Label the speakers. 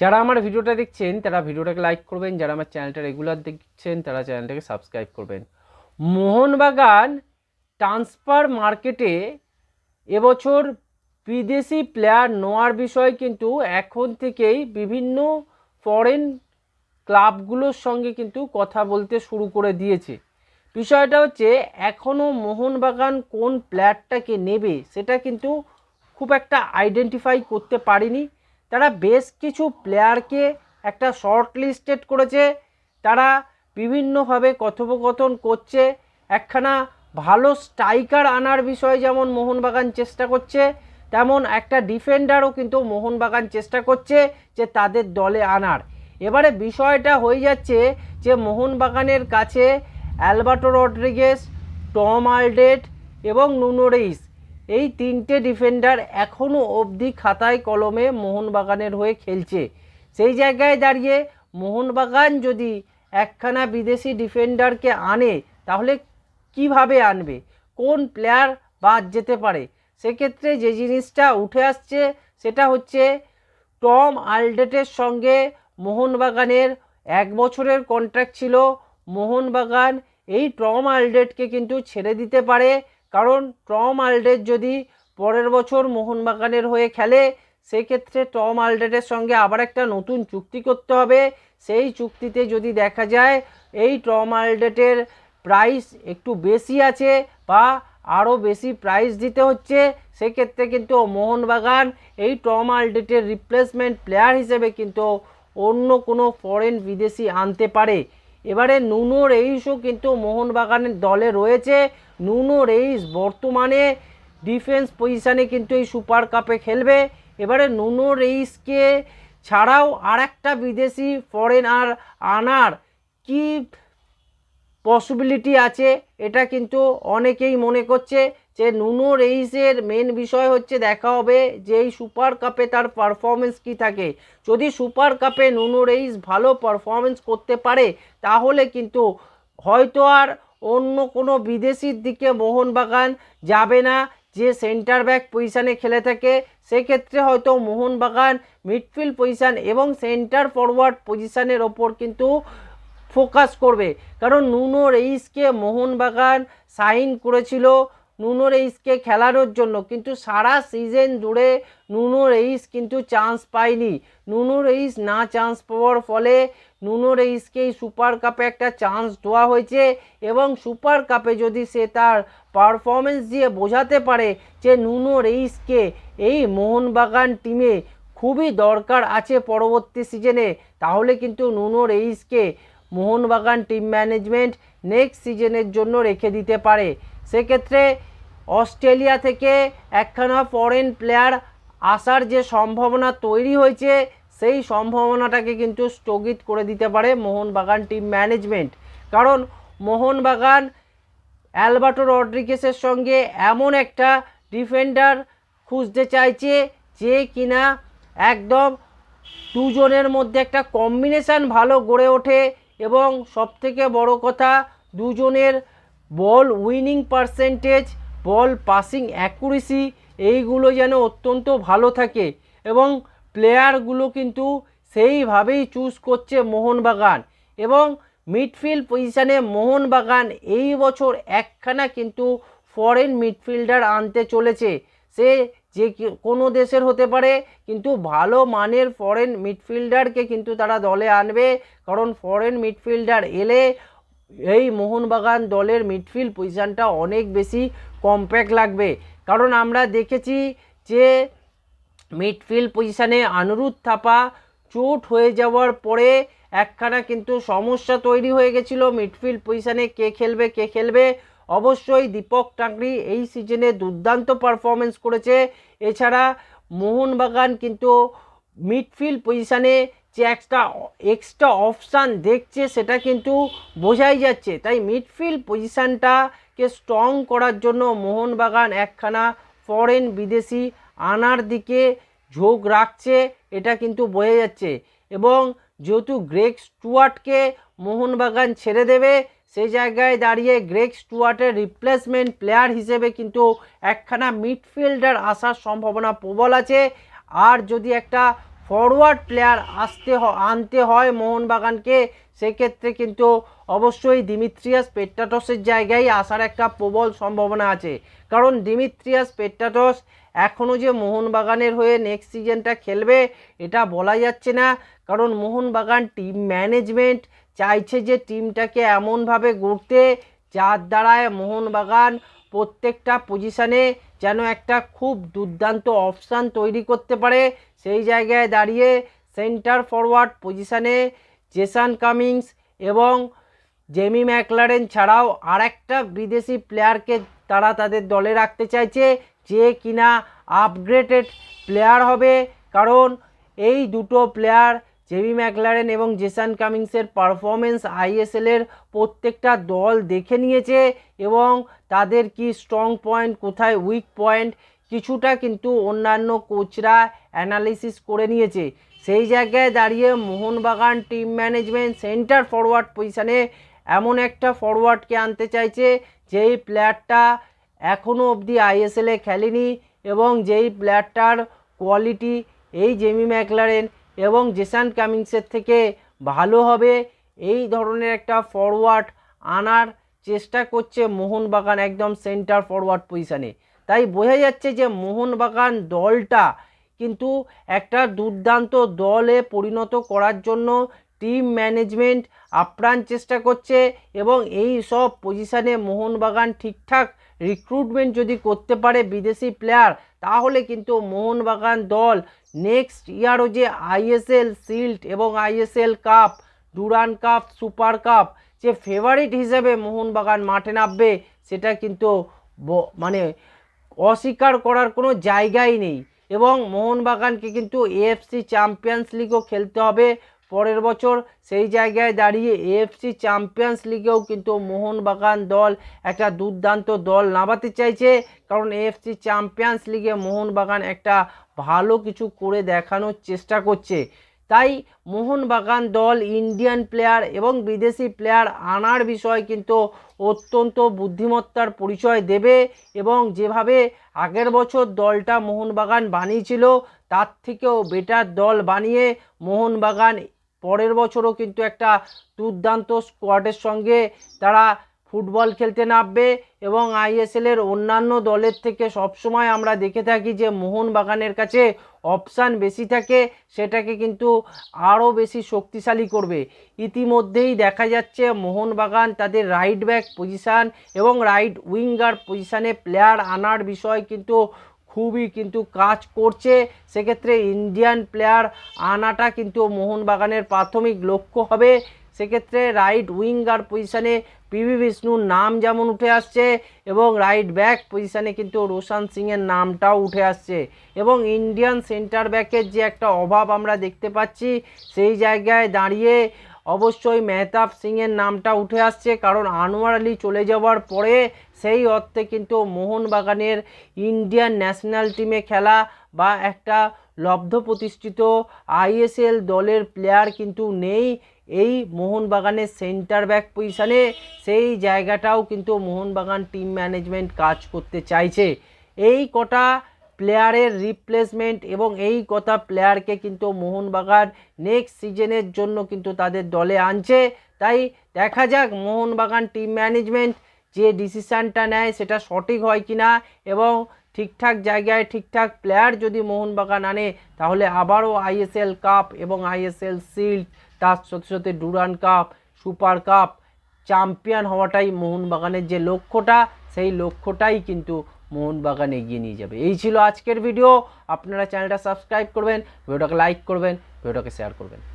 Speaker 1: যারা আমার ভিডিওটা দেখছেন, তারা ভিডিওটাকে লাইক করবেন। যারা আমার চ্যানেলটা রেগুলার দেখছেন, তারা চ্যানেলটাকে সাবস্ক্রাইব করবেন। মোহনবাগান ট্রান্সফার মার্কেটে এবছর বিদেশি প্লেয়ার নেওয়ার বিষয় কিন্তু এখন থেকেই বিভিন্ন ফরেন ক্লাবগুলোর সঙ্গে কিন্তু কথা বলতে শুরু করে দিয়েছে। বিষয়টা হচ্ছে এখনও মোহনবাগান কোন প্লেয়ারটাকে নেবে, সেটা কিন্তু খুব একটা আইডেন্টিফাই করতে পারেনি। তারা বেশ কিছু প্লেয়ারকে একটা শর্ট লিস্টেড করেছে। তারা বিভিন্নভাবে কথোপকথন করছে। একখানা ভালো স্ট্রাইকার আনার বিষয়ে যেমন মোহনবাগান চেষ্টা করছে, তেমন একটা ডিফেন্ডারও কিন্তু মোহনবাগান চেষ্টা করছে যে তাদের দলে আনার। এবারে বিষয়টা হয়ে যাচ্ছে যে মোহনবাগানের কাছে অ্যালবার্টো রড্রিগেস, টম আলডেট এবং নুনো রেইস এই তিনটে ডিফেন্ডার এখনও অবধি খাতায় কলমে মোহনবাগানের হয়ে খেলছে। সেই জায়গায় দাঁড়িয়ে মোহনবাগান যদি একখানা বিদেশি ডিফেন্ডারকে আনে, তাহলে কীভাবে আনবে? কোন প্লেয়ার বাদ যেতে পারে? সেক্ষেত্রে যে জিনিসটা উঠে আসছে, সেটা হচ্ছে টম আলডেটের সঙ্গে মোহনবাগানের এক বছরের কন্ট্রাক্ট ছিল। মোহনবাগান এই টম আলডেটকে কিন্তু ছেড়ে দিতে পারে। কারণ টম আলডেট যদি পরের বছর মোহনবাগানের হয়ে খেলে, সেক্ষেত্রে টম আলডেটের সঙ্গে আবার একটা নতুন চুক্তি করতে হবে। সেই চুক্তিতে যদি দেখা যায়, এই টম আলডেটের প্রাইস একটু বেশি আছে বা আরও বেশি প্রাইস দিতে হচ্ছে, সেক্ষেত্রে কিন্তু মোহনবাগান এই টম আলডেটের রিপ্লেসমেন্ট প্লেয়ার হিসেবে কিন্তু অন্য কোনো ফরেন বিদেশি আনতে পারে। এবারে নুনো রেইসও কিন্তু মোহনবাগানের দলে রয়েছে। নুনো রেইস বর্তমানে ডিফেন্স পজিশানে কিন্তু এই সুপার কাপে খেলবে। এবারে নুনো রেইসকে ছাড়াও আর একটা বিদেশি ফরেনার আনার কি পসিবিলিটি আছে, এটা কিন্তু অনেকেই মনে করছে। যে নুনো রেইসের মেন বিষয় হচ্ছে দেখা হবে যে এই সুপার কাপে তার পারফরমেন্স কী থাকে। যদি সুপার কাপে নুনো রেইস ভালো পারফরমেন্স করতে পারে, তাহলে কিন্তু হয়তো আর অন্য কোনো বিদেশির দিকে মোহনবাগান যাবে না, যে সেন্টার ব্যাক পজিশানে খেলে থাকে। সেক্ষেত্রে হয়তো মোহনবাগান মিডফিল্ড পজিশান এবং সেন্টার ফরওয়ার্ড পজিশানের ওপর কিন্তু ফোকাস করবে। কারণ নুনো রেইসকে মোহনবাগান সাইন করেছিল। নুনো রেইসকে খেলানোর জন্য। কিন্তু সারা সিজন জুড়ে নুনো রেইস কিন্তু চান্স পায়নি। নুনো রেইস না চান্স পাওয়ার ফলে নুনো রেইসকে এই সুপার কাপে একটা চান্স দেওয়া হয়েছে এবং সুপার কাপে যদি সে তার পারফরমেন্স দিয়ে বোঝাতে পারে যে নুনো রেইসকে এই মোহনবাগান টিমে খুবই দরকার আছে পরবর্তী সিজনে, তাহলে কিন্তু নুনো রেইসকে মোহনবাগান টিম ম্যানেজমেন্ট নেক্সট সিজনের জন্য রেখে দিতে পারে। সেক্ষেত্রে অস্ট্রেলিয়া থেকে একখানা ফরেন প্লেয়ার আসার যে সম্ভাবনা তৈরি হয়েছে, সেই সম্ভাবনাটাকে কিন্তু স্থগিত করে দিতে পারে মোহনবাগান টিম ম্যানেজমেন্ট কারণ মোহনবাগান অ্যালবার্টো রড্রিগেসের সঙ্গে এমন একটা ডিফেন্ডার খুঁজতে চাইছে যে কিনা একদম দুজনের মধ্যে একটা কম্বিনেশান ভালো গড়ে ওঠে এবং সবথেকে বড় কথা দুজনের ball winning percentage, ball passing accuracy, এইগুলো যেন অত্যন্ত ভালো থাকে এবং প্লেয়ারগুলো কিন্তু সেইভাবেই চুজ করছে মোহনবাগান এবং মিডফিল্ড পজিশানে মোহনবাগান এই বছর একখানা কিন্তু ফরেন মিডফিল্ডার আনতে চলেছে। সে যে কোনো দেশের হতে পারে, কিন্তু ভালো মানের ফরেন মিডফিল্ডারকে কিন্তু তারা দলে আনবে। কারণ ফরেন মিডফিল্ডার এলে এই মোহনবাগান দলের মিডফিল্ড পজিশানটা অনেক বেশি কম্প্যাক্ট লাগবে। কারণ আমরা দেখেছি যে মিডফিল্ড পজিশানে আনুরুদ্ধ থাপা চোট হয়ে যাওয়ার পরে একখানা কিন্তু সমস্যা তৈরি হয়ে গেছিল মিডফিল্ড পজিশানে, কে খেলবে কে খেলবে। অবশ্যই দীপক টাকরি এই সিজনে দুর্দান্ত পারফরমেন্স করেছে। এছাড়া মোহনবাগান কিন্তু মিডফিল্ড পজিশানে যে একটা এক্সট্রা অপশান দেখছে, সেটা কিন্তু বোঝাই যাচ্ছে। তাই মিডফিল্ড পজিশানটাকে স্ট্রং করার জন্য মোহনবাগান একখানা ফরেন বিদেশি আনার দিকে ঝোঁক রাখছে, এটা কিন্তু বোঝা যাচ্ছে। এবং যেহেতু গ্রেগ স্টুয়ার্টকে মোহনবাগান ছেড়ে দেবে, সেই জায়গায় দাঁড়িয়ে গ্রেগ স্টুয়ার্টের রিপ্লেসমেন্ট প্লেয়ার হিসেবে কিন্তু একখানা মিডফিল্ডার আসার সম্ভাবনা প্রবল আছে। আর যদি একটা ফরওয়ার্ড প্লেয়ার আসতে আনতে হয় মোহনবাগানকে। সেক্ষেত্রে কিন্তু অবশ্যই দিমিত্রিয়াস পেট্টাটসের জায়গায় আসার একটা প্রবল সম্ভাবনা আছে। কারণ দিমিত্রিয়াস পেট্টাটস এখনও যে মোহনবাগানের হয়ে নেক্সট সিজনটা খেলবে, এটা বলা যাচ্ছে না। কারণ মোহনবাগান টিম ম্যানেজমেন্ট চাইছে যে টিমটাকে এমনভাবে গড়তে, যার দ্বারায় মোহনবাগান প্রত্যেকটা পজিশানে যেন একটা খুব দুর্দান্ত অপশান তৈরি করতে পারে। সেই জায়গায় দাঁড়িয়ে সেন্টার ফরওয়ার্ড পজিশানে জেসান কামিংস এবং জেমি ম্যাকলারেন ছাড়াও আরেকটা বিদেশি প্লেয়ারকে তারা তাদের দলে রাখতে চাইছে যে কিনা আপগ্রেডেড প্লেয়ার হবে। কারণ এই দুটো প্লেয়ার, জেমি ম্যাকলারেন এবং জেসান কামিংসের পারফরমেন্স আইএসএলের প্রত্যেকটা দল দেখে নিয়েছে এবং তাদের কি স্ট্রং পয়েন্ট কোথায় উইক পয়েন্ট কিছুটা কিন্তু অন্যান্য কোচরা অ্যানালিসিস করে নিয়েছে। সেই জায়গায় দাঁড়িয়ে Mohun Bagan team management centre forward পজিশানে এমন একটা ফরওয়ার্ডকে আনতে চাইছে, যেই প্লেয়ারটা এখনও অবধি আইএসএলে খেলেনি এবং যেই প্লেয়ারটার কোয়ালিটি এই জেমি ম্যাকলারেন এবং জেসান কামিংসের থেকে ভালো হবে, এই ধরনের একটা ফরওয়ার্ড আনার চেষ্টা করছে মোহনবাগান একদম সেন্টার ফরওয়ার্ড পজিশানে তাই বোঝা যাচ্ছে যে মোহনবাগান দলটা কিন্তু একটা দুর্দান্ত দলে পরিণত করার জন্য টিম ম্যানেজমেন্ট আপ্রাণ চেষ্টা করছে এবং এই সব পজিশানে মোহনবাগান ঠিকঠাক রিক্রুটমেন্ট যদি করতে পারে বিদেশি প্লেয়ার তাহলে কিন্তু মোহনবাগান দল নেক্সট ইয়ারও যে আইএসএল শিল্ড এবং ISL cup Durand cup super cup যে ফেভারিট হিসেবে মোহনবাগান মাঠে নামবে, সেটা কিন্তু মানে অস্বীকার করার কোনো জায়গাই নেই। এবং মোহনবাগানকে কিন্তু এএফসি চ্যাম্পিয়ন্স লিগও খেলতে হবে পরের বছর। সেই জায়গায় দাঁড়িয়ে এএফসি চ্যাম্পিয়ন্স লিগেও কিন্তু মোহনবাগান দল একটা দুর্দান্ত দল নামাতে চাইছে। কারণ এএফসি চ্যাম্পিয়ন্স লিগে মোহনবাগান একটা ভালো কিছু করে দেখানোর চেষ্টা করছে। তাই মোহনবাগান দল, ইন্ডিয়ান প্লেয়ার এবং বিদেশি প্লেয়ার আনার বিষয় কিন্তু অত্যন্ত বুদ্ধিমত্তার পরিচয় দেবে এবং যেভাবে আগের বছর দলটা মোহনবাগান বানিয়েছিল, তার থেকেও বেটার দল বানিয়ে মোহনবাগান পরের বছরও কিন্তু একটা দুর্দান্ত স্কোয়াডের সঙ্গে তারা ফুটবল খেলতে নামবে এবং আইএসএলের অন্যান্য দলের থেকে সবসময় আমরা দেখে থাকি যে মোহনবাগানের কাছে অপশান বেশি থাকে, সেটাকে কিন্তু আরও বেশি শক্তিশালী করবে। ইতিমধ্যেই দেখা যাচ্ছে মোহনবাগান তাদের রাইট ব্যাক পজিশান এবং রাইট উইঙ্গার পজিশানে প্লেয়ার আনার বিষয় কিন্তু খুবই কিন্তু কাজ করছে। সেক্ষেত্রে ইন্ডিয়ান প্লেয়ার আনাটা কিন্তু মোহনবাগানের প্রাথমিক লক্ষ্য হবে। সেক্ষেত্রে রাইট উইঙ্গার পজিশানে পিভি বিষ্ণুর নাম যেমন উঠে আসছে এবং রাইট ব্যাক পজিশানে কিন্তু রোশান সিংয়ের নামটাও উঠে আসছে এবং ইন্ডিয়ান সেন্টার ব্যাকের যে একটা অভাব আমরা দেখতে পাচ্ছি, সেই জায়গায় দাঁড়িয়ে অবশ্যই মেহতাব সিংয়ের নামটা উঠে আসছে কারণ আনোয়ার আলী চলে যাওয়ার পরে সেই অর্থে কিন্তু মোহনবাগানের ইন্ডিয়ান ন্যাশনাল টিমে খেলা বা একটা লব্ধ প্রতিষ্ঠিত আইএসএল দলের প্লেয়ার কিন্তু নেই। এই মোহনবাগানের সেন্টার ব্যাক পজিশানে সেই জায়গাটাও কিন্তু মোহনবাগান টিম ম্যানেজমেন্ট কাজ করতে চাইছে। এই কটা প্লেয়ারের রিপ্লেসমেন্ট এবং এই কথা প্লেয়ারকে কিন্তু মোহনবাগান নেক্সট সিজনের জন্য কিন্তু তাদের দলে আনছে। তাই দেখা যাক মোহনবাগান টিম ম্যানেজমেন্ট যে ডিসিশানটা নেয় সেটা সঠিক হয় কিনা এবং ঠিকঠাক জায়গায় ঠিকঠাক প্লেয়ার যদি মোহনবাগান আনে তাহলে আবারও আইএসএল কাপ এবং আইএসএল শিল্ড তার সাথে সাথে Durand cup, super cup, champion হওয়াটাই মোহনবাগানের যে লক্ষ্যটা, সেই লক্ষ্যটাই কিন্তু মোহনবাগান এগিয়ে নিয়ে যাবে। এই ছিল আজকের ভিডিও। আপনারা চ্যানেলটা সাবস্ক্রাইব করবেন, ভিডিওটাকে লাইক করবেন, ভিডিওটাকে শেয়ার করবেন।